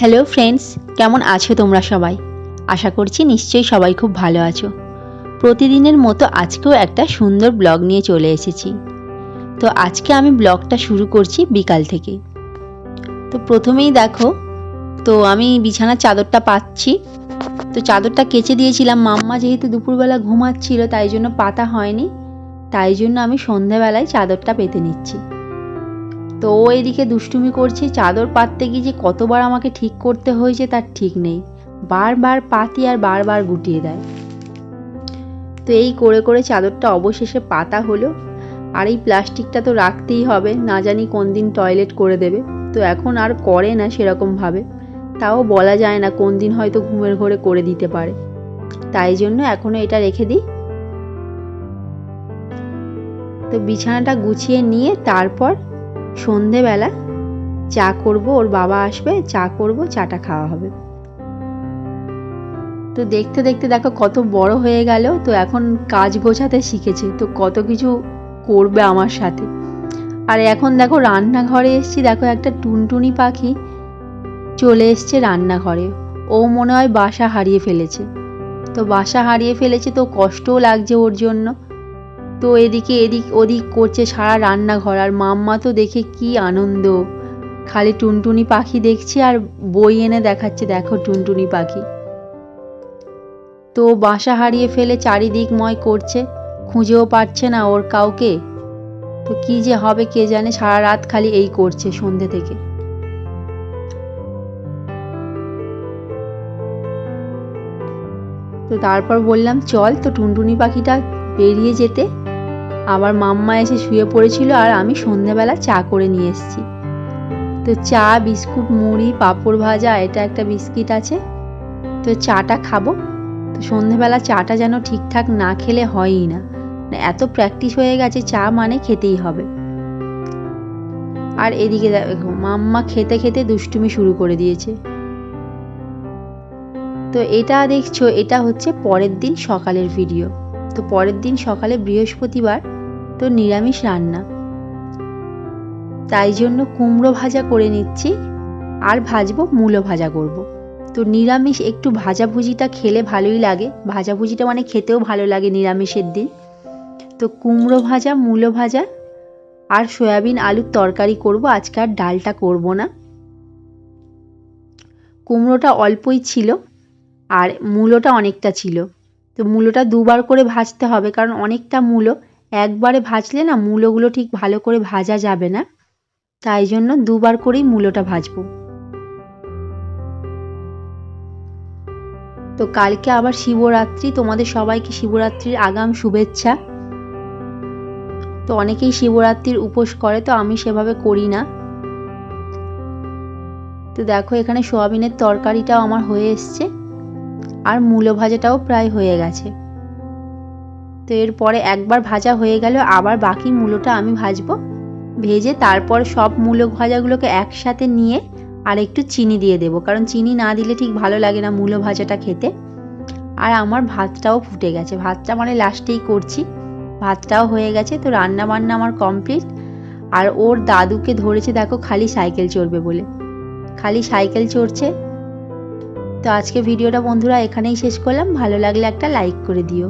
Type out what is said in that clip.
Hello friends কেমন আছো তোমরা সবাই? আশা করছি নিশ্চয়ই সবাই খুব ভালো আছো। প্রতিদিনের মতো আজকেও একটা সুন্দর ব্লগ নিয়ে চলে এসেছি। তো আজকে আমি ব্লগটা শুরু করছি বিকাল থেকে। তো প্রথমেই দেখো, তো আমি বিছানার চাদরটা পাচ্ছি। তো চাদরটা কেচে দিয়েছিলাম। মাম্মা যেহেতু দুপুরবেলা ঘুমাচ্ছিল, তাই জন্য পাতা হয়নি। তাই জন্য আমি সন্ধেবেলায় চাদরটা পেতে নিচ্ছি। তো ও এদিকে দুষ্টুমি করছে, চাদর পাততে গিয়ে যে কতবার আমাকে ঠিক করতে হয়েছে তার ঠিক নেই। বারবার পাতি আর বারবার গুটিয়ে দেয়। তো এই করে করে চাদরটা অবশেষে পাতা হলো। আর এই প্লাস্টিকটা তো রাখতেই হবে, না জানি কোন দিন টয়লেট করে দেবে। তো এখন আর করে না সেরকমভাবে। তাও বলা যায় না কোন দিন হয়তো ঘুমের ঘরে করে দিতে পারে। তাই জন্য এখনও এটা রেখে দিই। তো বিছানাটা গুছিয়ে নিয়ে তারপর সন্ধেবেলা চা করব, ওর বাবা আসবে, চা করব, চাটা খাওয়া হবে। তো দেখতে দেখতে দেখো কত বড় হয়ে গেল, তো এখন কাজ গোছাতে শিখেছে, তো কত কিছু করবে আমার সাথে। আর এখন দেখো রান্নাঘরে এসছি, দেখো একটা টুনটুনি পাখি চলে এসছে রান্নাঘরে। ও মনে হয় বাসা হারিয়ে ফেলেছে। তো বাসা হারিয়ে ফেলেছে, তো কষ্টও লাগছে ওর জন্য। তো এদিকে এদিক ওদিক করছে সারা রান্নাঘর। আর মাম্মা তো দেখে কি আনন্দ। খালি টুনটুনি পাখি দেখছে আর বই এনে দেখাচ্ছে, দেখো টুনটুনি পাখি। তো বাসা হারিয়ে ফেলে চারিদিকময় করছে, খুঁজেও পাচ্ছে না ওর কাউকে। তো কি যে হবে কে জানে, সারা রাত খালি এই করছে সন্ধে থেকে। তো তারপর বললাম, চল তো টুনটুনি পাখিটা বেরিয়ে যেতে। আবার মাম্মা এসে শুয়ে পড়েছিল আর আমি সন্ধেবেলা চা করে নিয়ে এসেছি। তো চা, বিস্কুট, মুড়ি, পাঁপড় ভাজা, এটা একটা বিস্কিট আছে। তো চাটা খাব। তো সন্ধেবেলা চাটা যেন ঠিকঠাক না খেলে হয়ই না। এত প্র্যাকটিস হয়ে গেছে, চা মানে খেতেই হবে। আর এদিকে দেখো, মাম্মা খেতে খেতে দুষ্টুমি শুরু করে দিয়েছে। তো এটা দেখছ, এটা হচ্ছে পরের দিন সকালের ভিডিও তো পরের দিন সকালে বৃহস্পতিবার তো নিরামিষ রান্না। তাই জন্য কুমড়ো ভাজা করে নিচ্ছি আর ভাজবো মূলো ভাজা করব। তো নিরামিষ একটু ভাজাভুজিটা খেলে ভালোই লাগে। ভাজাভুজিটা মানে খেতেও ভালো লাগে নিরামিষের দিন। তো কুমড়ো ভাজা, মূলো ভাজা আর সয়াবিন আলুর তরকারি করব। আজকে আর ডালটা করব না। কুমড়োটা অল্পই ছিল আর মূলোটা অনেকটা ছিল। তো মূলোটা দুবার করে ভাজতে হবে কারণ অনেকটা মূলো একবারে ভাজলে না মূলোগুলো ঠিক ভালো করে ভাজা যাবে না। তাই জন্য দুবার করেই মূলোটা ভাজবো। তো কালকে আবার শিবরাত্রি। তোমাদের সবাইকে শিবরাত্রির আগাম শুভেচ্ছা। তো অনেকেই শিবরাত্রির উপোস করে, তো আমি সেভাবে করি না। তো দেখো এখানে সোয়াবিনের তরকারিটাও আমার হয়ে এসছে। আর মূলো ভাজাটাও প্রায় হয়ে গেছে। তো এরপরে একবার ভাজা হয়ে গেল, আবার বাকি মূলোটা আমি ভাজবো। ভেজে তারপর সব মূলো ভাজাগুলোকে একসাথে নিয়ে আর একটু চিনি দিয়ে দেবো, কারণ চিনি না দিলে ঠিক ভালো লাগে না মূলো ভাজাটা খেতে। আর আমার ভাতটাও ফুটে গেছে, ভাতটা মানে লাস্টেই করছি। ভাতটাও হয়ে গেছে, তো রান্না বান্না আমার কমপ্লিট। আর ওর দাদুকে ধরেছে, দেখো খালি সাইকেল চড়বে বলে। খালি সাইকেল চড়ছে। তো আজকে ভিডিওটা বন্ধুরা এখানেই শেষ করলাম, ভালো লাগলে একটা লাইক করে দিও।